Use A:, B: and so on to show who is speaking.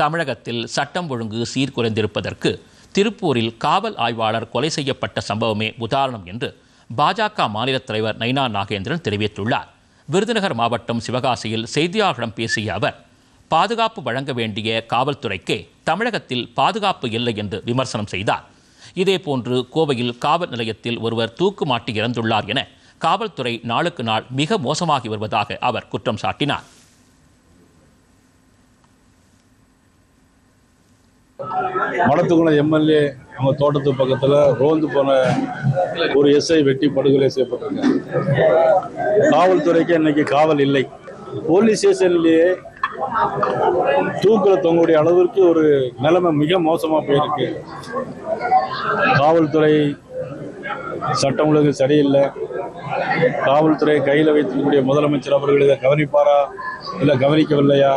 A: தமிழகத்தில் சட்டம் ஒழுங்கு சீர்குலைந்திருப்பதற்கு திருப்பூரில் காவல் ஆய்வாளர் கொலை செய்யப்பட்ட சம்பவமே உதாரணம் என்று பாஜக மாநில தலைவர் நைனா நாகேந்திரன் தெரிவித்துள்ளார். விருதுநகர் மாவட்டம் சிவகாசியில் செய்தியாளர்களிடம் பேசிய அவர் பாதுகாப்பு வழங்க வேண்டிய காவல்துறைக்கே தமிழகத்தில் பாதுகாப்பு இல்லை என்று விமர்சனம் செய்தார். இதேபோன்று கோவையில் காவல் நிலையத்தில் ஒருவர் தூக்கு மாட்டி இறந்துள்ளார் என காவல்துறை நாளுக்கு நாள் மிக மோசமாகி வருவதாக அவர் குற்றம் சாட்டினார்.
B: மடத்துக்குளம் எம்எல்ஏ அவங்க தோட்டத்து பக்கத்தில் ரோந்து போன ஒரு எஸ்ஐ வெட்டி படுகொலை செய்யப்பட்டிருக்காங்க. காவல்துறைக்கு இன்னைக்கு காவல் இல்லை. போலீஸ் ஸ்டேஷன்லேயே தூக்கில் தொங்கக்கூடிய அளவிற்கு ஒரு நிலைமை மிக மோசமாக போயிருக்கு. காவல்துறை சட்டம் ஒழுங்கு சரியில்லை. காவல்துறை கையில் வைத்திருக்கக்கூடிய முதலமைச்சர் அவர்கள் இதை கவனிப்பாரா? இல்லை கவனிக்கவில்லையா?